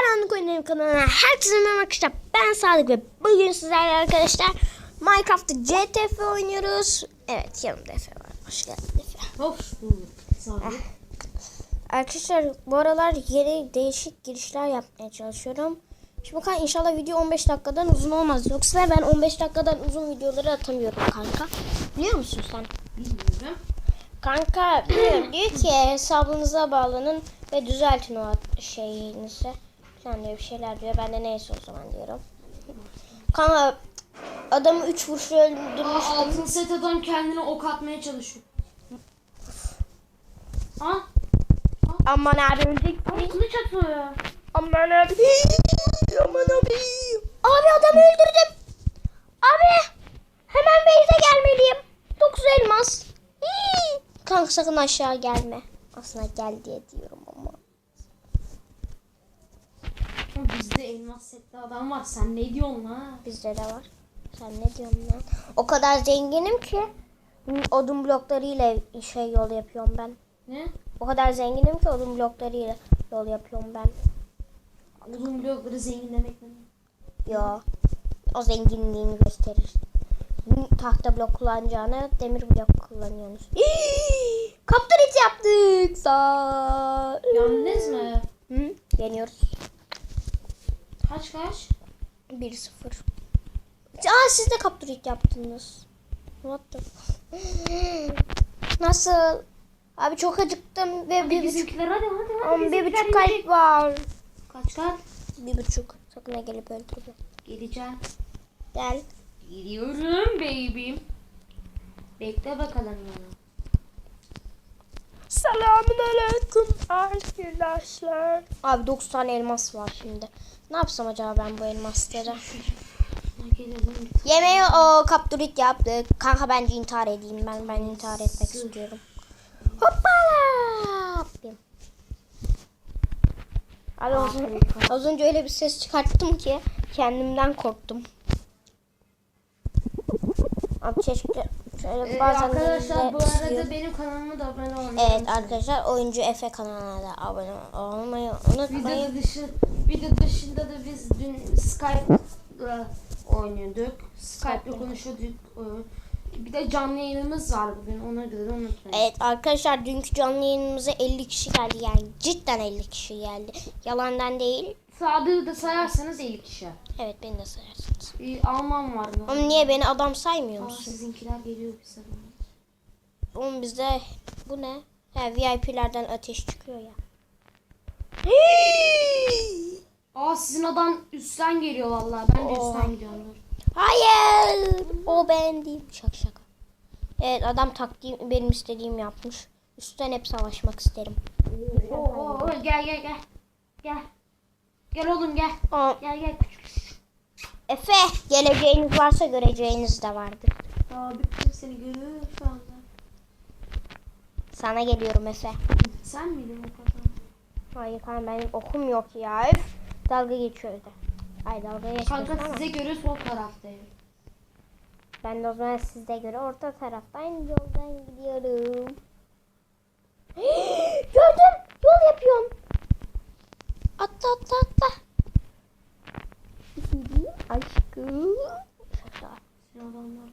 Karanlık Oyunlarım kanalına herkese merhaba arkadaşlar. Ben Sadık ve bugün sizlerle arkadaşlar Minecraft'ta CTF oynuyoruz. Evet yanımda Efe var. Hoş geldin Efe. Hoş bulduk. Sadık. Arkadaşlar bu aralar yeni değişik girişler yapmaya çalışıyorum. Şimdi kanka inşallah video 15 dakikadan uzun olmaz. Yoksa ben 15 dakikadan uzun videoları atamıyorum kanka. Biliyor musun sen? Bilmiyorum. Kanka biliyorum diyor ki hesabınıza bağlanın ve düzeltin o şeyinizi. Falan diyor bir şeyler diyor. Ben de neyse o zaman diyorum. Kanka adamı 3 vuruşla Aa, öldürmüştüm. altın set adam kendine ok atmaya çalışıyor. Ha? Aman abi öldük. Aa, kılıç atıyor. Aman abi. Aman abi. Abi adamı öldürdüm. Abi hemen base'e gelmeliyim. 9 elmas. Hii. Kanka sakın aşağı gelme. Aslında gel diye diyorum ama. Bizde elmas setli adam var. Sen ne diyorsun ha? Bizde de var. Sen ne diyorsun lan? O kadar zenginim ki odun bloklarıyla şey yol yapıyorum ben. Ne? O kadar zenginim ki odun bloklarıyla yol yapıyorum ben. Uzun blokları zengin demek mi? Yo. O zenginliğini gösterir. Tahta blok kullanacağına demir blok kullanıyorsunuz. Kaptan yaptık. Sağ. Yalnız mı? Hı? Yeniyoruz. Kaç kaç? 1-0. Aa siz de kapturit yaptınız. What the Nasıl? Abi çok acıktım ve bir buçuk, hadi hadi hadi. bir buçuk kalp var. Kaç kaç? Bir buçuk. Sakın gelip öldürme. Geleceğim. Gel. Geliyorum baby'm. Bekle bakalım bana. Selamun aleyküm arkadaşlar. Abi 9 tane elmas var şimdi. Ne yapsam acaba ben bu elmasları? Yemeği o kapturit yaptık. Kanka bence intihar edeyim ben. Ben intihar etmek istiyorum. Hoppala. Yapayım. Abi az, az önce öyle bir ses çıkarttım ki kendimden korktum. Abi keşke şöyle Ee, bazen arkadaşlar bu arada istiyor. benim kanalıma da abone olmayı Evet arkadaşlar oyuncu Efe kanalına da abone olmayı unutmayın. Video dışı video dışında da biz dün Skype'la oynuyorduk. Skype'la konuşuyorduk. Ee, Bir de canlı yayınımız var bugün. Ona göre de unutmayın. Evet arkadaşlar dünkü canlı yayınımıza 50 kişi geldi yani cidden 50 kişi geldi. Yalandan değil. Sadığı da sayarsanız 50 kişi. Evet beni de sayarsınız. Bir Alman var mı? Ama niye beni adam saymıyor Aa, musun? sizinkiler geliyor bize. Oğlum bizde bu ne? He VIP'lerden ateş çıkıyor ya. Aa adam üstten geliyor vallahi. Ben de Oha. üstten gidiyorum. Hayır. O ben değil. Şaka şaka. Evet adam taktiğim benim istediğim yapmış. Üstten hep savaşmak isterim. Oo, oo, oo, gel gel gel. Gel. Gel oğlum gel. Aa, Gel gel küçük. Efe geleceğiniz varsa göreceğiniz de vardır. Abi seni görüyor şu anda. Sana geliyorum Efe. Sen miydin o kadar? Hayır kanka benim okum yok ya. Üf. Dalga geçiyor öyle. Ay dalga geçmiyorsun Kanka size göre sol taraftayım. Ben de o zaman sizde göre orta taraftan yoldan gidiyorum. Gördüm. Yol yapıyorum. Atla atla atla. Aşkım. Şaka. Elmas elmas.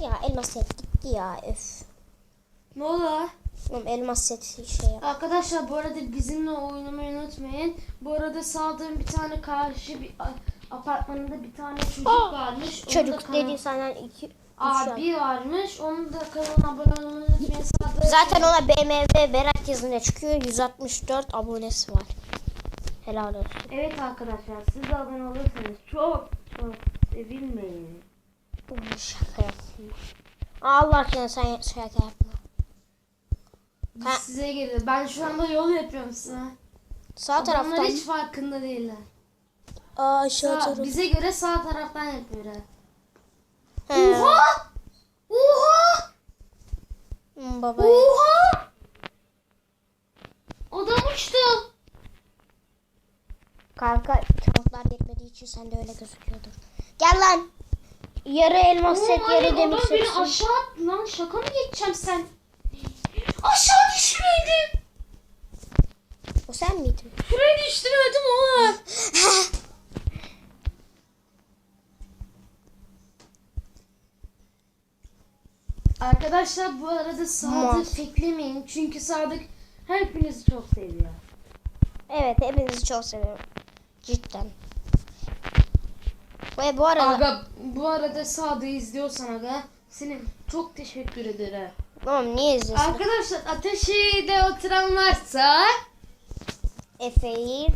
Ya elmas gitti ya öf. Elmas set şey yap. Arkadaşlar bu arada bizimle oynamayı unutmayın. Bu arada sağdığım bir tane karşı bir apartmanında bir tane çocuk Aa, varmış. Çocuk dediği senden iki. Abi varmış. Onun da kanalına abone olmayı unutmayın. Sağda Zaten ona BMW Berat yazınca çıkıyor. 164 abonesi var. Helal olsun. Evet arkadaşlar siz de abone olursanız çok çok sevinmeyin. Şaka yapma. Allah aşkına sen şaka yapma. Ha. size gelir. Ben şu anda yol yapıyorum size. Sağ Adamlar taraftan. hiç farkında değiller. Aa aşağı Sağ, taraf. bize göre sağ taraftan yapıyorlar. He. Oha! Oha! Hmm, baba. Oha! Adam uçtu. Kanka çubuklar yetmediği için sen de öyle gözüküyordur. Gel lan. Yarı elmas set yarı adam demir beni set. aşağı attı lan. Şaka mı geçeceğim sen? Aşağı düşmeydi. O sen miydin? Buraya düştürdüm oğlum. Arkadaşlar bu arada Sadık beklemeyin. Çünkü Sadık hepinizi çok seviyor. Evet hepinizi çok seviyorum. Cidden. Ve bu arada... Aga bu arada Sadık'ı izliyorsan aga seni çok teşekkür ederim. Tamam niye izliyorsun? Arkadaşlar ateşiyle oturan varsa Efe'yi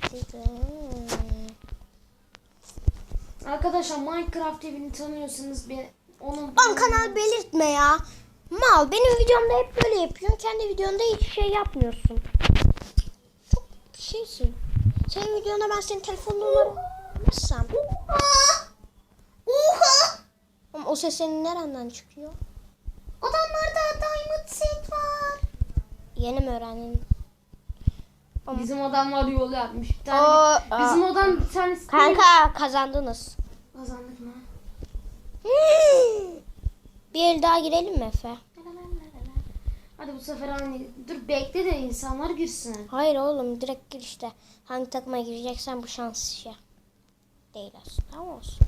Arkadaşlar Minecraft evini tanıyorsanız bir onun Lan kanal belirtme ya. Mal benim videomda hep böyle yapıyorsun. Kendi videonda hiçbir şey yapmıyorsun. Çok şeysin. Senin videonda ben senin telefon numaranı almazsam. Oha! Ama o ses senin nereden çıkıyor? Adamlarda diamond set var. Yeni mi öğrendin? bizim adamlar yol yapmış. Bir Oo, tane aa. bizim odan bir tanesi Kanka kazandınız. kazandık mı? Bir el daha girelim mi Efe? Hadi bu sefer hani dur bekle de insanlar girsin. Hayır oğlum direkt gir işte. Hangi takıma gireceksen bu şans işi. Değil aslında ama olsun.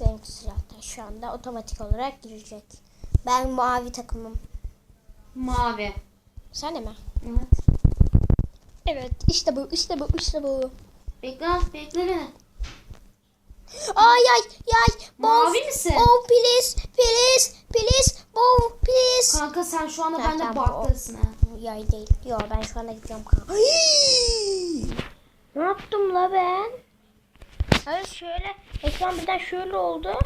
Benimki zaten şu anda otomatik olarak girecek. Ben mavi takımım. Mavi. Sen de mi? Evet. Evet işte bu işte bu işte bu. Bekle bekle beni. Ay ay ay. Mavi misin? Oh please please please. Oh please. Kanka sen şu anda Tamam, bende tamam, baktasın ha. Yay değil. Yo ben şu anda gidiyorum kanka. ne yaptım la ben? Hayır şöyle. Ekran birden şöyle oldu.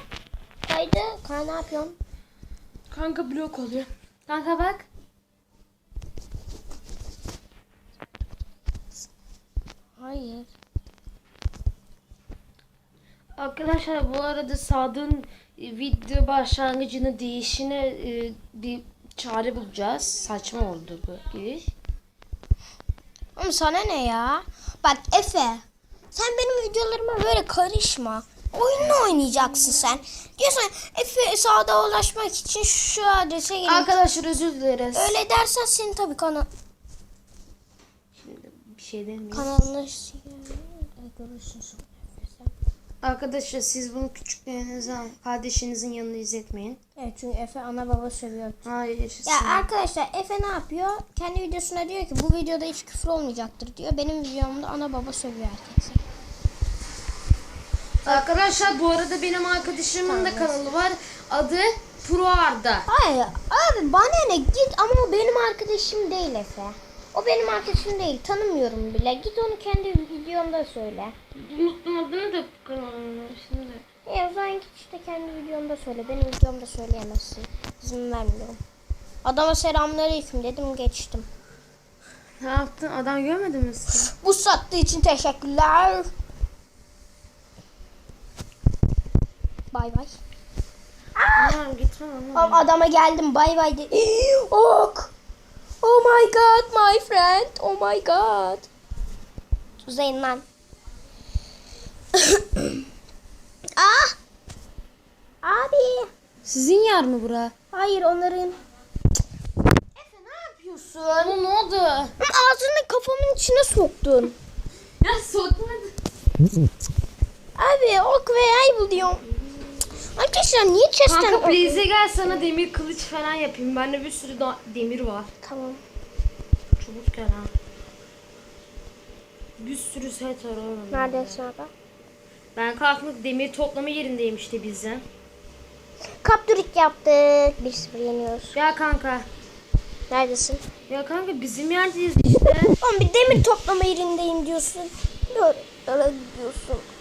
Kaydı. Kanka ne yapıyorsun? Kanka blok oluyor. Kanka bak. Hayır. Arkadaşlar bu arada Sadık'ın e, video başlangıcını değişine e, bir çare bulacağız. Saçma oldu bu giriş. Oğlum sana ne ya? Bak Efe. Sen benim videolarıma böyle karışma. Oyunla oynayacaksın sen. Diyorsun Efe sağda ulaşmak için şu adrese gelin. Arkadaşlar özür dileriz. Öyle dersen senin tabii kana Şimdi bir şey demeyeyim. kanalını görürsün sonra. Arkadaşlar siz bunu küçüklerinizden, kardeşinizin yanında izletmeyin. Evet çünkü Efe ana baba seviyor. Hayır yaşasın. Ya arkadaşlar Efe ne yapıyor? Kendi videosuna diyor ki bu videoda hiç küfür olmayacaktır diyor. Benim videomda ana baba sövüyor herkese. Arkadaşlar bu arada benim arkadaşımın da kanalı var. Adı Pro Arda. Hayır abi bana ne git ama o benim arkadaşım değil Efe. O benim arkadaşım değil tanımıyorum bile. Git onu kendi videomda söyle. Unuttum adını da kanalının şimdi. E o zaman git işte kendi videomda söyle. Benim videomda söyleyemezsin. İzin vermiyorum. Adama selamünaleyküm dedim geçtim. Ne yaptın? Adam görmedi mi seni? Bu sattığı için teşekkürler. Bay bay. Tamam gitme ama. Am- Adama geldim bay bay de. Ok. Oh my god my friend. Oh my god. Uzayın lan. ah. Abi. Sizin yer mi bura? Hayır onların. Efe ne yapıyorsun? Oğlum ne oldu? Ağzını kafamın içine soktun. Ya sokmadı. Abi ok ve yay buluyorum. Arkadaşlar niye chest'ten Kanka please gel sana demir kılıç falan yapayım. Bende bir sürü demir var. Tamam. Çabuk gel ha. Bir sürü set var oğlum. Neredesin abi? Ben kalkmak demir toplama yerindeyim işte bizden. Kapturik yaptık. Bir sıfır yeniyoruz. Ya kanka. Neredesin? Ya kanka bizim yerdeyiz işte. Oğlum bir demir toplama yerindeyim diyorsun. Böyle, böyle diyorsun.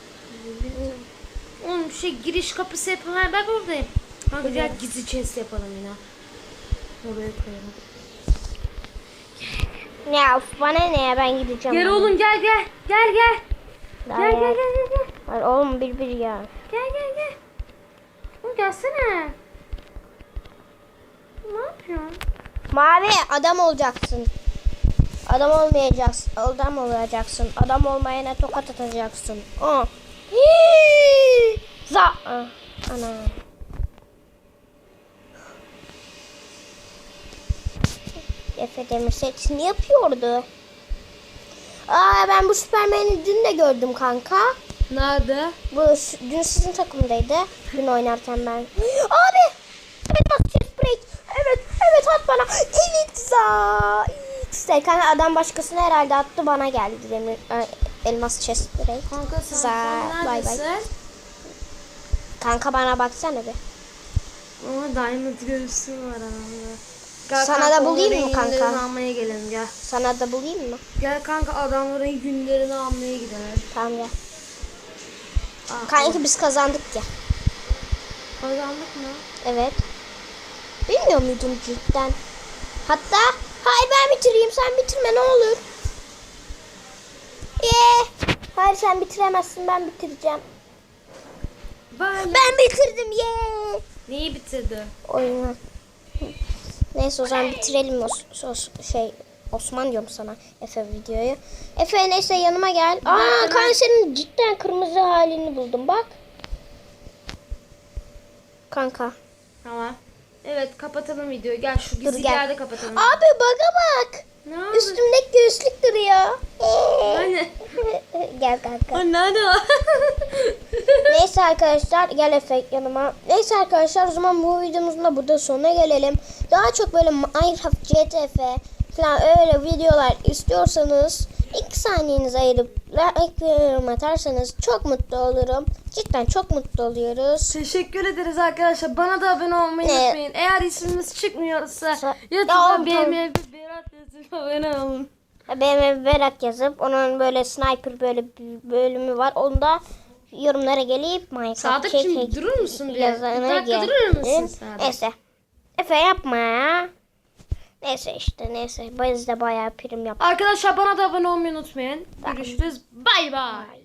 Oğlum şey giriş kapısı yapılan ben oradayım. Kanka gel gizli chest yapalım yine. Oraya koyalım. Ya of, bana ne ya ben gideceğim. Gel oğlum gel gel. Gel gel. Daha Gel gel gel gel. gel. Hayır, oğlum bir bir ya. Gel gel gel. Oğlum gelsene. Ne yapıyorsun? Mavi adam olacaksın. Adam olmayacaksın. Adam olacaksın. Adam olmayana tokat atacaksın. O. Hii! Za. Ah, Ana. Efe Demir setini yapıyordu. Aa ben bu Süpermen'i dün de gördüm kanka. Nerede? Bu dün sizin takımdaydı. Dün oynarken ben. Abi! Bak chest break. Evet evet at bana. Evet za. Evet. Kanka adam başkasına herhalde attı bana geldi demir elmas chest break. Kanka sen, Za, sen bay bay. neredesin? Kanka bana baksana bir. Ama diamond göğsüm var adamda. Gel Sana kanka, da bulayım mı kanka? günlerini almaya gelelim gel. Sana da bulayım mı? Gel kanka adamların günlerini almaya gidelim. Tamam gel. Ah, Kanka biz kazandık ya. Kazandık mı? Evet. Bilmiyor muydun cidden? Hatta hayır ben bitireyim sen bitirme ne olur. Ye. Hayır sen bitiremezsin ben bitireceğim. Ben... Ben bitirdim ye. Neyi bitirdi? Oyunu. Neyse o zaman bitirelim Os- Os- şey Osman diyorum sana Efe videoyu. Efe neyse yanıma gel. Aa ben- kan senin cidden kırmızı halini buldum bak. Kanka. Tamam. Evet kapatalım videoyu. Gel şu gizli gel. yerde kapatalım. Abi baga bak. ne oldu? Üstümdeki göğüslük duruyor. Anne. gel kanka. Anne hadi. Neyse arkadaşlar gel Efe yanıma. Neyse arkadaşlar o zaman bu videomuzun da burada sonuna gelelim. Daha çok böyle Minecraft, GTF falan öyle videolar istiyorsanız 2 saniyenizi ayırıp like ve yorum atarsanız çok mutlu olurum. Cidden çok mutlu oluyoruz. Teşekkür ederiz arkadaşlar. Bana da abone olmayı Ne? unutmayın. Eğer ismimiz çıkmıyorsa Sa- Ya, YouTube'dan tamam. BMF Berat yazıp abone olun. BMW Berat yazıp onun böyle sniper böyle bölümü var. Onda yorumlara gelip Minecraft Sadık çek- şimdi durur musun bir? Bir dakika gel- durur musun Sadık? Neyse. Efe yapma ya. Neyse işte neyse. Biz de bayağı prim yaptık. Arkadaşlar bana da abone olmayı unutmayın. Görüşürüz. Bay bay.